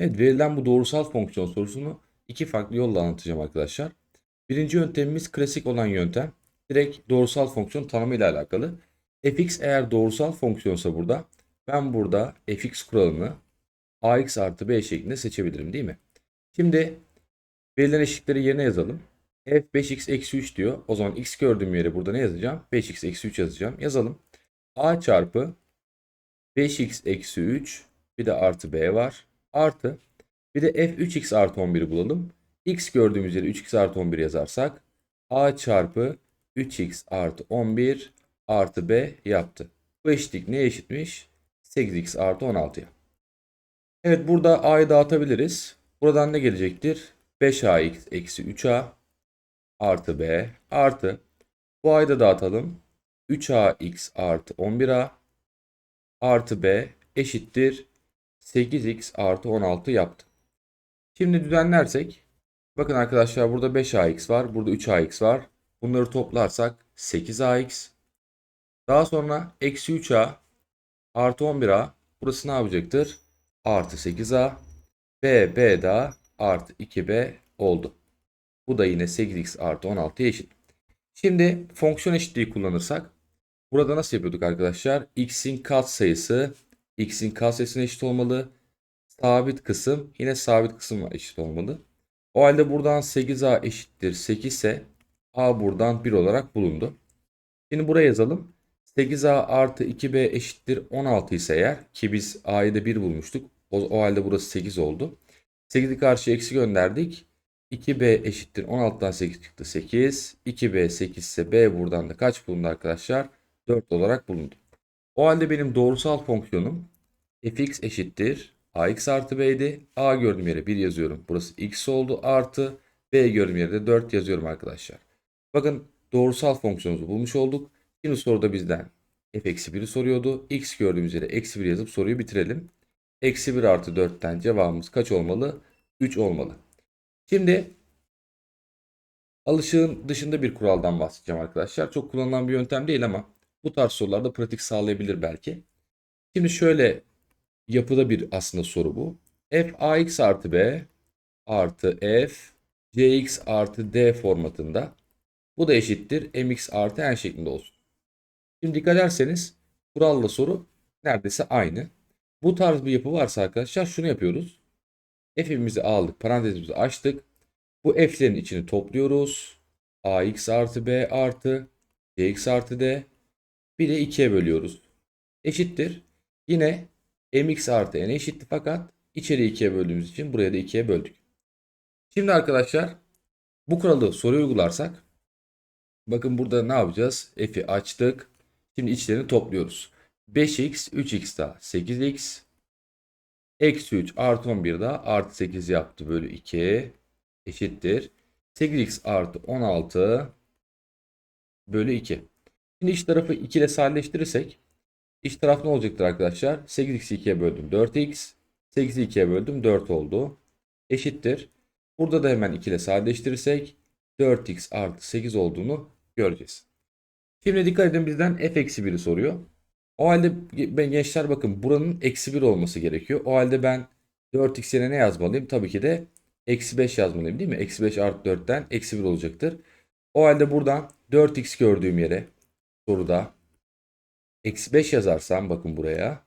Evet verilen bu doğrusal fonksiyon sorusunu iki farklı yolla anlatacağım arkadaşlar. Birinci yöntemimiz klasik olan yöntem. Direkt doğrusal fonksiyon tanımı ile alakalı. fx eğer doğrusal fonksiyonsa burada ben burada fx kuralını ax artı b şeklinde seçebilirim değil mi? Şimdi verilen eşitlikleri yerine yazalım. f 5x eksi 3 diyor. O zaman x gördüğüm yere burada ne yazacağım? 5x eksi 3 yazacağım. Yazalım. a çarpı 5x eksi 3 bir de artı b var. Artı bir de f 3x artı 11'i bulalım. x gördüğümüz yere 3x artı 11 yazarsak a çarpı 3x artı 11 artı b yaptı. Bu eşitlik neye eşitmiş? 8x artı 16'ya. Evet burada a'yı dağıtabiliriz. Buradan ne gelecektir? 5ax eksi 3a artı b artı bu a'yı da dağıtalım. 3ax artı 11a artı b eşittir 8x artı 16 yaptı. Şimdi düzenlersek bakın arkadaşlar burada 5ax var. Burada 3ax var. Bunları toplarsak 8ax. Daha sonra eksi 3a artı 11a. Burası ne yapacaktır? Artı 8a. b b daha artı 2b oldu. Bu da yine 8x artı 16'ya eşit. Şimdi fonksiyon eşitliği kullanırsak burada nasıl yapıyorduk arkadaşlar? x'in katsayısı x'in katsayısına eşit olmalı. Sabit kısım yine sabit kısımla eşit olmalı. O halde buradan 8a eşittir 8 ise a buradan 1 olarak bulundu. Şimdi buraya yazalım. 8a artı 2b eşittir 16 ise eğer ki biz a'yı da 1 bulmuştuk. O, o halde burası 8 oldu. 8'i karşı eksi gönderdik. 2b eşittir 16'dan 8 çıktı 8. 2b 8 ise b buradan da kaç bulundu arkadaşlar? 4 olarak bulundu. O halde benim doğrusal fonksiyonum fx eşittir ax artı b'ydi. a gördüğüm yere 1 yazıyorum. Burası x oldu artı b gördüğüm yere de 4 yazıyorum arkadaşlar. Bakın doğrusal fonksiyonumuzu bulmuş olduk. Şimdi soruda bizden f eksi 1'i soruyordu. x gördüğümüz yere eksi 1 yazıp soruyu bitirelim. Eksi 1 artı 4'ten cevabımız kaç olmalı? 3 olmalı. Şimdi alışığın dışında bir kuraldan bahsedeceğim arkadaşlar. Çok kullanılan bir yöntem değil ama bu tarz sorularda pratik sağlayabilir belki. Şimdi şöyle yapıda bir aslında soru bu. f ax artı b artı f cx artı d formatında. Bu da eşittir mx artı n şeklinde olsun. Şimdi dikkat ederseniz kuralla soru neredeyse aynı. Bu tarz bir yapı varsa arkadaşlar şunu yapıyoruz. F'imizi aldık, parantezimizi açtık. Bu f'lerin içini topluyoruz. ax artı b artı cx artı d. Bir de 2'ye bölüyoruz. Eşittir. Yine mx artı n eşitti fakat içeri 2'ye böldüğümüz için buraya da 2'ye böldük. Şimdi arkadaşlar bu kuralı soruya uygularsak bakın burada ne yapacağız? F'i açtık. Şimdi içlerini topluyoruz. 5x 3x daha 8x eksi 3 artı 11 daha artı 8 yaptı bölü 2 eşittir. 8x artı 16 bölü 2. Şimdi iç tarafı 2 ile sadeleştirirsek iç taraf ne olacaktır arkadaşlar? 8x'i 2'ye böldüm 4x. 8'i 2'ye böldüm 4 oldu. Eşittir. Burada da hemen 2 ile sadeleştirirsek 4x artı 8 olduğunu göreceğiz. Şimdi dikkat edin bizden f eksi 1'i soruyor. O halde ben gençler bakın buranın eksi 1 olması gerekiyor. O halde ben 4x yerine ne yazmalıyım? Tabii ki de eksi 5 yazmalıyım değil mi? Eksi 5 artı 4'ten eksi 1 olacaktır. O halde buradan 4x gördüğüm yere soruda eksi 5 yazarsam bakın buraya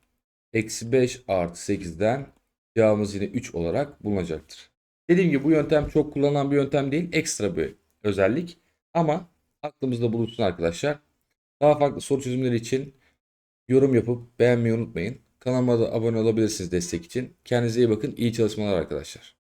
eksi 5 artı 8'den cevabımız yine 3 olarak bulunacaktır. Dediğim gibi bu yöntem çok kullanılan bir yöntem değil. Ekstra bir özellik. Ama aklımızda bulunsun arkadaşlar. Daha farklı soru çözümleri için yorum yapıp beğenmeyi unutmayın. Kanalıma da abone olabilirsiniz destek için. Kendinize iyi bakın. İyi çalışmalar arkadaşlar.